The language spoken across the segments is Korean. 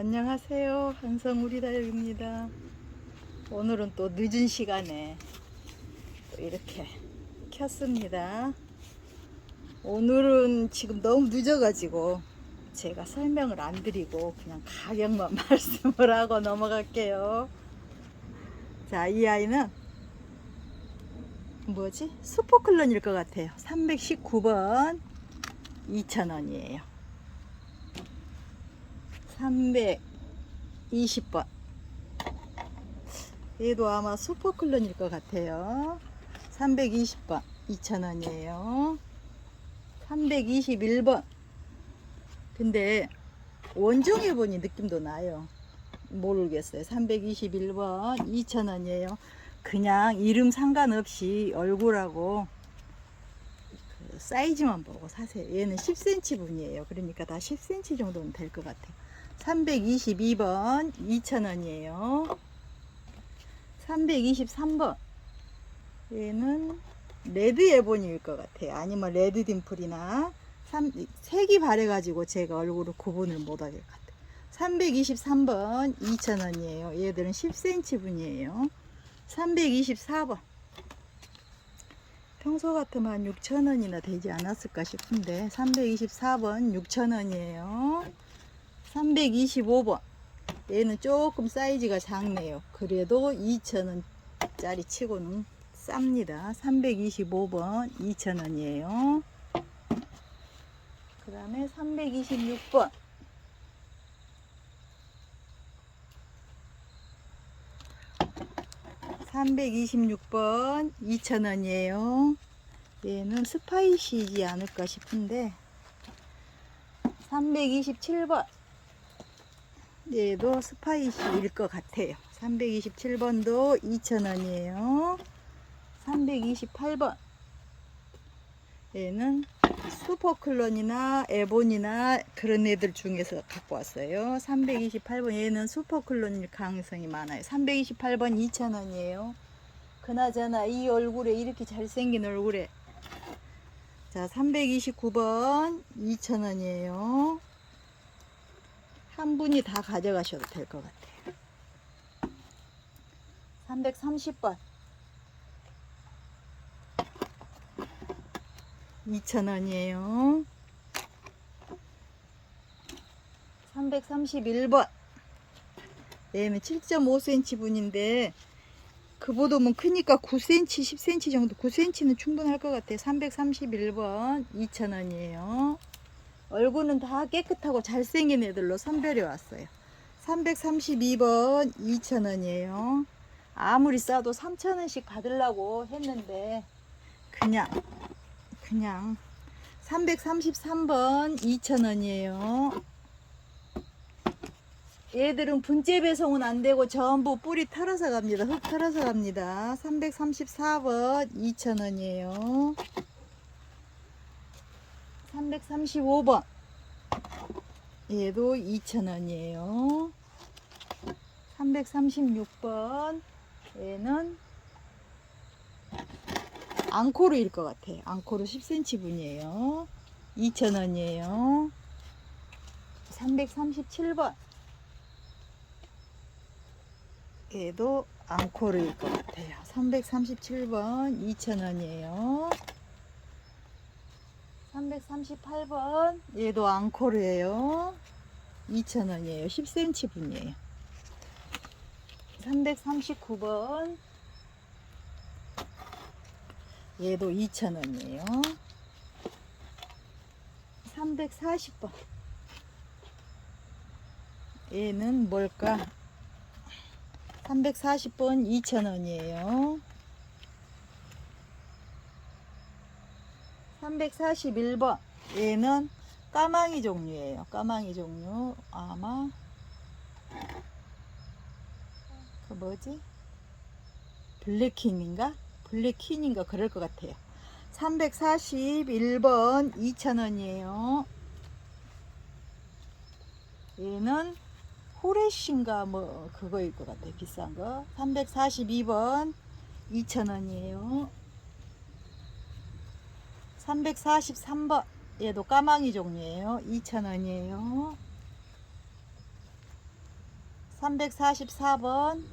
안녕하세요. 한성우리다육입니다. 오늘은 또 늦은 시간에 또 이렇게 켰습니다. 오늘은 지금 너무 늦어가지고 제가 설명을 안 드리고 그냥 가격만 말씀을 하고 넘어갈게요. 자, 이 아이는 뭐지? 수포클론일 것 같아요. 319번 2,000원이에요. 320번. 얘도 아마 슈퍼클론일 것 같아요. 320번. 2,000원이에요. 321번. 근데 원종해 보니 느낌도 나요. 모르겠어요. 321번. 2,000원이에요. 그냥 이름 상관없이 얼굴하고 그 사이즈만 보고 사세요. 얘는 10cm 분이에요. 그러니까 다 10cm 정도는 될 것 같아요. 322번 2,000원이에요. 323번 얘는 레드 에보니일 것 같아요. 아니면 레드 딤플이나 3, 색이 바래가지고 제가 얼굴을 구분을 못하게 같아요. 323번 2,000원이에요. 얘들은 10cm 분이에요. 324번 평소 같으면 한 6,000원이나 되지 않았을까 싶은데 324번 6,000원이에요. 325번 얘는 조금 사이즈가 작네요. 그래도 2,000원짜리 치고는 쌉니다. 325번 2,000원이에요. 그 다음에 326번 326번 2,000원이에요. 얘는 스파이시지 않을까 싶은데 327번 얘도 스파이시일 것 같아요. 327번도 2,000원이에요. 328번 얘는 슈퍼클론이나 에본이나 그런 애들 중에서 갖고 왔어요. 328번 얘는 슈퍼클론일 가능성이 많아요. 328번 2,000원이에요. 그나저나 이 얼굴에 이렇게 잘생긴 얼굴에 자 329번 2,000원이에요. 한 분이 다 가져가셔도 될 것 같아요. 330번 2,000원이에요. 331번. 얘는 7.5cm 분인데, 그보다는 크니까 9cm, 10cm 정도, 9cm는 충분할 것 같아요. 331번, 2,000원이에요. 얼굴은 다 깨끗하고 잘생긴 애들로 선별해 왔어요. 332번, 2,000원이에요. 아무리 싸도 3,000원씩 받으려고 했는데, 그냥 그냥 333번 2,000원이에요. 얘들은 분재 배송은 안 되고 전부 뿌리 털어서 갑니다. 흙 털어서 갑니다. 334번 2,000원이에요. 335번 얘도 2,000원이에요. 336번 얘는 앙코르일 것 같아요. 앙코르 10cm 분이에요. 2,000원이에요. 337번. 얘도 앙코르일 것 같아요. 337번 2,000원이에요. 338번 얘도 앙코르예요. 2,000원이에요. 10cm 분이에요. 339번 얘도 2,000원이에요. 340번. 얘는 뭘까? 340번 2,000원이에요. 341번. 얘는 까망이 종류예요. 까망이 종류. 아마 그 뭐지? 블랙킹인가? 블랙퀸인가 그럴 것 같아요. 341번 2,000원이에요. 얘는 호레쉬인가 뭐 그거일 것 같아요. 비싼 거. 342번 2,000원이에요. 343번 얘도 까망이 종류예요. 2,000원이에요. 344번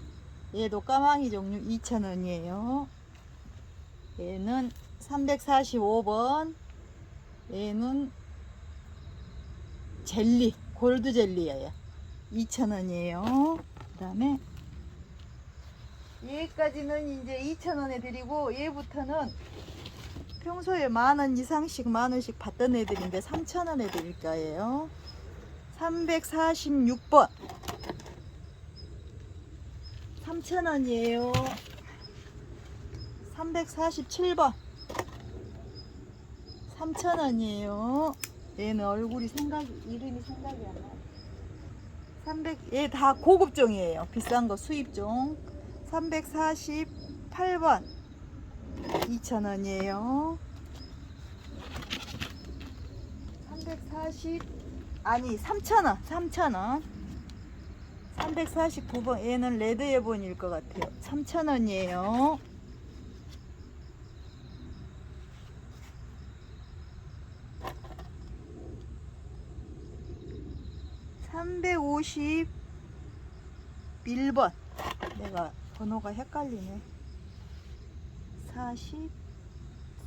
얘도 까망이 종류 2,000원이에요. 얘는 345번 얘는 젤리 골드 젤리예요. 2,000원이에요. 그 다음에 얘까지는 이제 2,000원에 드리고 얘부터는 평소에 만 원 이상씩 만 원씩 받던 애들인데 3,000원에 드릴 거예요. 346번 3,000원이에요. 347번 3,000원이에요. 얘는 얼굴이 생각이 이름이 생각이 안 나. 300, 얘 다 고급종이에요. 비싼 거 수입종. 348번 2,000원이에요. 340 아니 3,000원. 3,000원. 349번 얘는 레드 예본일 것 같아요. 3,000원이에요. 삼백오십 1번 내가 번호가 헷갈리네 40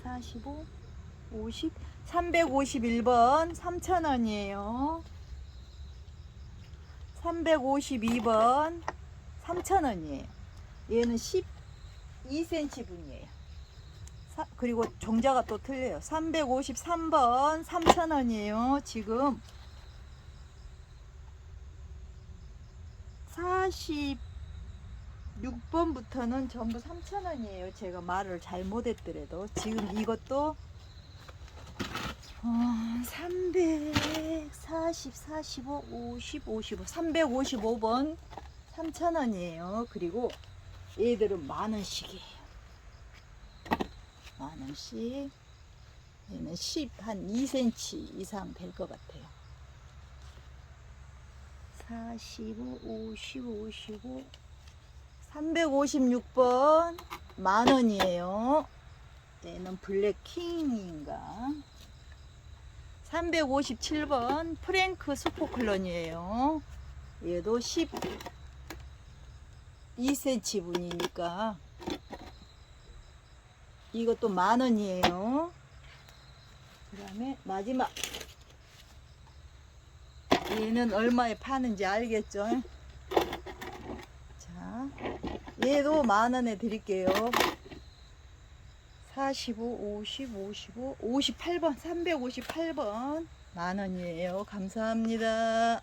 45 50 351번 3,000원이에요. 352번 3,000원이에요. 얘는 12cm 분이에요. 사- 그리고 종자가 또 틀려요. 353번 3,000원이에요 지금 46번부터는 전부 3,000원이에요. 제가 말을 잘못했더라도 지금 이것도 어, 340, 45, 50, 55, 355번 3,000원이에요. 그리고 얘들은 만 원씩이에요. 만 원씩. 얘는 10, 한 2cm 이상 될 것 같아요. 45, 50, 55, 356번 만 원이에요. 얘는 블랙킹인가? 357번 프랭크 스포클런이에요. 얘도 12cm 분이니까 이것도 만 원이에요. 그 다음에 마지막 얘는 얼마에 파는지 알겠죠? 자, 얘도 만 원에 드릴게요. 45, 50, 55, 58번, 358번 만 원이에요. 감사합니다.